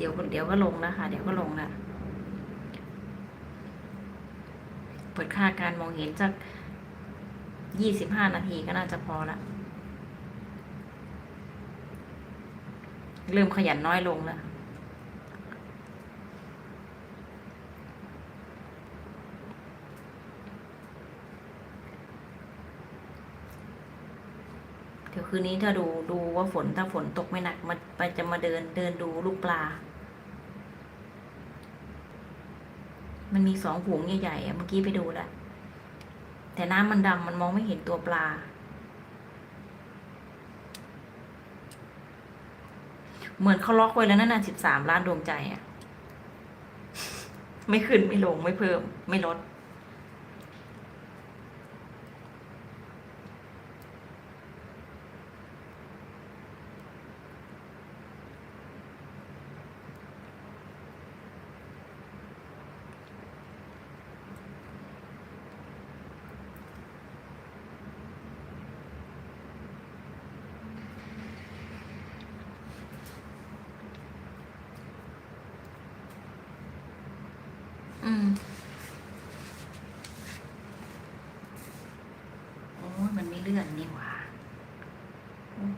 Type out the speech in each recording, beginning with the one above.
เดี๋ยวเดี๋ยวก็ลงนะคะ เดี๋ยวก็ลงละเปิดค่าการมองเห็นสักยี่สิบห้านาทีก็น่าจะพอละ เริ่มขยันน้อยลงแล้ว เดี๋ยวคืนนี้ถ้าดูดูว่าฝนถ้าฝนตกไม่หนักมันไปจะมาเดินเดินดูลูกปลา มันมีสองผงใหญ่ๆอะเมื่อกี้ไปดูแล้วแต่น้ำมันดำมันมองไม่เห็นตัวปลา เหมือนเขาล็อกไว้แล้วนั่นน่ะสิบสามล้านดวงใจอะไม่ขึ้นไม่ลงไม่เพิ่ม ไม่ลด อืม โอ้ยมันไม่เลื่อนนี่หว่าอืม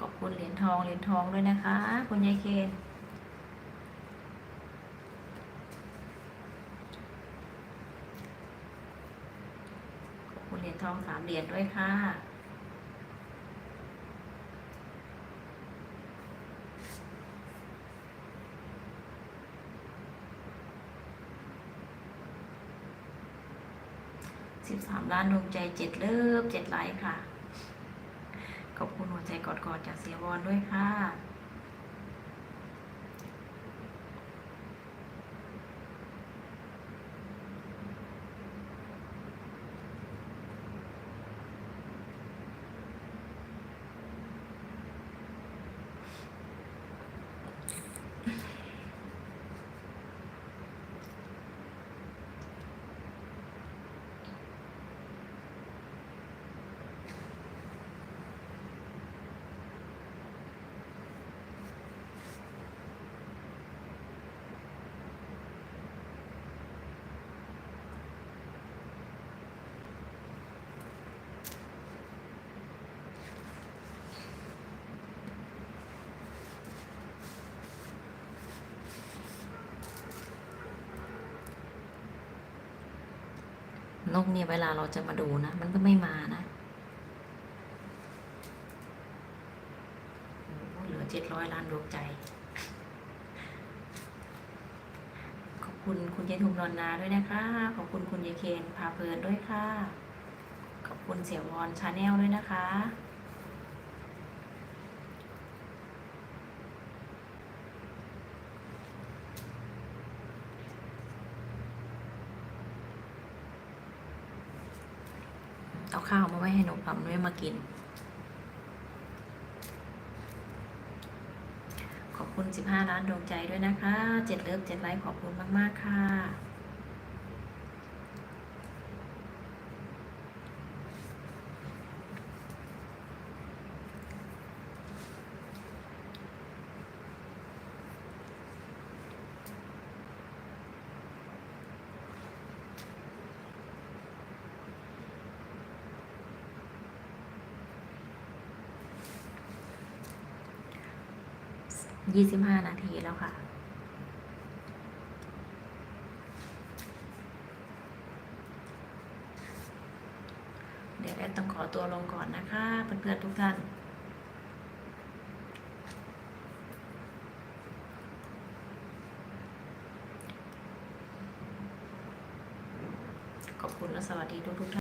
ขอบคุณเหรียญทองเหรียญทองด้วยนะคะ คุณยายเคนขอบคุณเหรียญทองสามเหรียญด้วยค่ะสิบสามล้านดวงใจเจ็ดเลิฟเจ็ดไลค์ค่ะ ขอบคุณหัวใจกอดๆจากเสียวอนด้วยค่ะ นกเนี่ยเวลาเราจะมาดูนะ มันก็ไม่มานะเหลือเจ็ดร้อยล้านดวงใจ ขอบคุณคุณยนทุมนอนนาด้วยนะคะ ขอบคุณคุณยายเคนพาเพลินด้วยค่ะ ขอบคุณเสี่ยววอนชาแนลด้วยนะคะ เอาข้าวมาไว้ให้นกปั๊มด้วยมากิน ขอบคุณ 15 ล้านดวงใจด้วยนะคะ เจ็ดเลิฟเจ็ดไลค์ขอบคุณมาก ๆ ค่ะ ยี่สิบห้านาทีแล้วค่ะเดี๋ยวแอดต้องขอตัวลงก่อนนะคะ เพื่อนๆทุกท่าน ขอบคุณและสวัสดีทุกๆท่าน